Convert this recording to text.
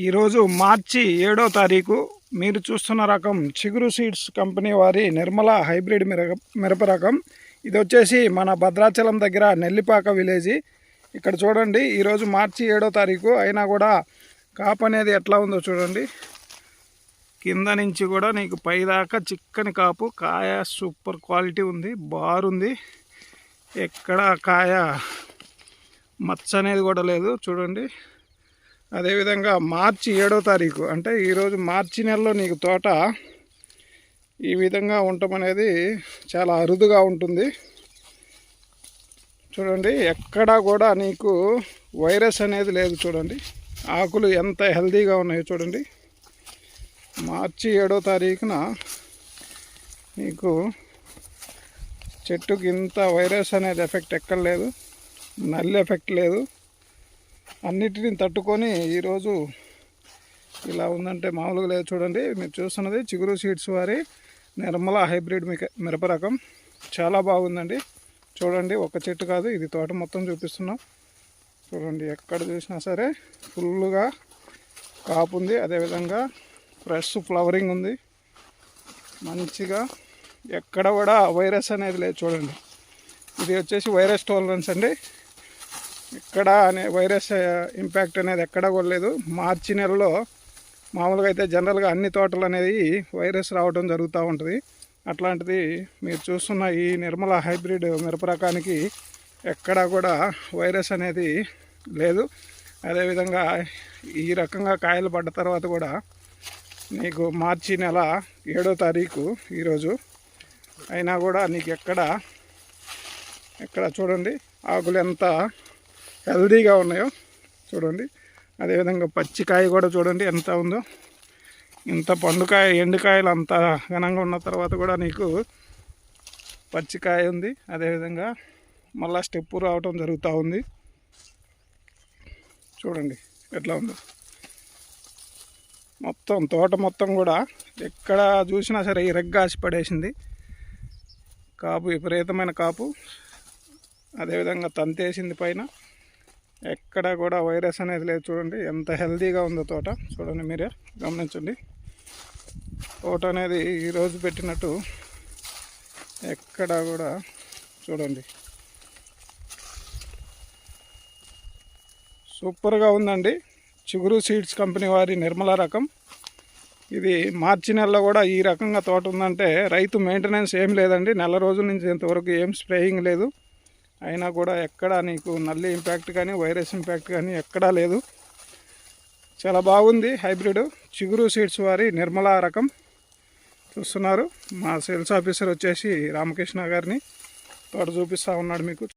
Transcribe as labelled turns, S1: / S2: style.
S1: ఈరోజు మార్చి ఏడో తారీఖు మీరు చూస్తున్న రకం చిగురు సీడ్స్ కంపెనీ వారి నిర్మల హైబ్రిడ్ మిరగ మిరప రకం. ఇది వచ్చేసి మన భద్రాచలం దగ్గర నెల్లిపాక విలేజ్. ఇక్కడ చూడండి ఈరోజు మార్చి ఏడో తారీఖు అయినా కూడా కాపు అనేది ఎట్లా ఉందో చూడండి. కింద నుంచి కూడా నీకు పైదాకా చిక్కని కాపు. కాయ సూపర్ క్వాలిటీ ఉంది బారుంది. ఎక్కడ కాయ మచ్చ అనేది కూడా లేదు చూడండి. అదేవిధంగా మార్చి ఏడో తారీఖు అంటే ఈరోజు మార్చి నెలలో నీకు తోట ఈ విధంగా ఉండటం అనేది చాలా అరుదుగా ఉంటుంది. చూడండి ఎక్కడా కూడా నీకు వైరస్ అనేది లేదు చూడండి. ఆకులు ఎంత హెల్తీగా ఉన్నాయో చూడండి. మార్చి ఏడో తారీఖున నీకు చెట్టుకి ఇంత వైరస్ అనేది ఎఫెక్ట్ ఎక్కడ లేదు నల్లి ఎఫెక్ట్ లేదు. అన్నిటిని తట్టుకొని ఈరోజు ఇలా ఉందంటే మామూలుగా లేదు చూడండి. మీరు చూస్తున్నది చిగురు సీడ్స్ వారి నిర్మల హైబ్రిడ్ మిరప రకం. చాలా బాగుందండి. చూడండి ఒక చెట్టు కాదు ఇది తోట మొత్తం చూపిస్తున్నాం. చూడండి ఎక్కడ చూసినా సరే ఫుల్గా కాపు ఉంది. అదేవిధంగా ఫ్రెష్ ఫ్లవరింగ్ ఉంది. మంచిగా ఎక్కడ కూడా వైరస్ అనేది లేదు చూడండి. ఇది వచ్చేసి వైరస్ టాలరెన్స్ అండి. ఎక్కడ అనే వైరస్ ఇంపాక్ట్ అనేది ఎక్కడ కూడా లేదు. మార్చి నెలలో మామూలుగా అయితే జనరల్గా అన్ని తోటలు అనేది వైరస్ రావడం జరుగుతూ ఉంటుంది. అట్లాంటిది మీరు చూస్తున్న ఈ నిర్మల హైబ్రిడ్ మిరప రకానికి ఎక్కడా కూడా వైరస్ అనేది లేదు. అదేవిధంగా ఈ రకంగా కాయలు పడ్డ తర్వాత కూడా నీకు మార్చి నెల ఏడో తారీఖు ఈరోజు అయినా కూడా నీకు ఎక్కడ ఎక్కడ చూడండి ఆకులు ఎంత హెల్దీగా ఉన్నాయో చూడండి. అదేవిధంగా పచ్చికాయ కూడా చూడండి ఎంత ఉందో. ఇంత పండుకాయ ఎండుకాయలు అంత ఘనంగా ఉన్న తర్వాత కూడా నీకు పచ్చికాయ ఉంది. అదేవిధంగా మళ్ళా స్టెప్పు రావటం జరుగుతూ ఉంది. చూడండి ఎట్లా ఉందో. మొత్తం తోట మొత్తం కూడా ఎక్కడ చూసినా సరే ఇరగ్గాసి పడేసింది. కాపు విపరీతమైన కాపు. అదేవిధంగా తంతేసింది పైన. ఎక్కడ కూడా వైరస్ అనేది లేదు చూడండి. ఎంత హెల్తీగా ఉందో తోట. చూడండి మీరే గమనించండి. తోట అనేది ఈరోజు పెట్టినట్టు ఎక్కడ కూడా చూడండి. సూపర్గా ఉందండి. చిగురు సీడ్స్ కంపెనీ వారి నిర్మల రకం. ఇది మార్చి నెలలో కూడా ఈ రకంగా తోట ఉందంటే రైతు మెయింటెనెన్స్ ఏం లేదండి. నెల రోజుల నుంచి ఇంతవరకు ఏం స్ప్రేయింగ్ లేదు. అయినా కూడా ఎక్కడా నీకు నల్లి ఇంపాక్ట్ కానీ వైరస్ ఇంపాక్ట్ కానీ ఎక్కడా లేదు. చాలా బాగుంది హైబ్రిడ్. చిగురు సీడ్స్ వారి నిర్మల రకం చూస్తున్నారు. మా సేల్స్ ఆఫీసర్ వచ్చేసి రామకృష్ణ గారిని తోట చూపిస్తూ ఉన్నాడు మీకు.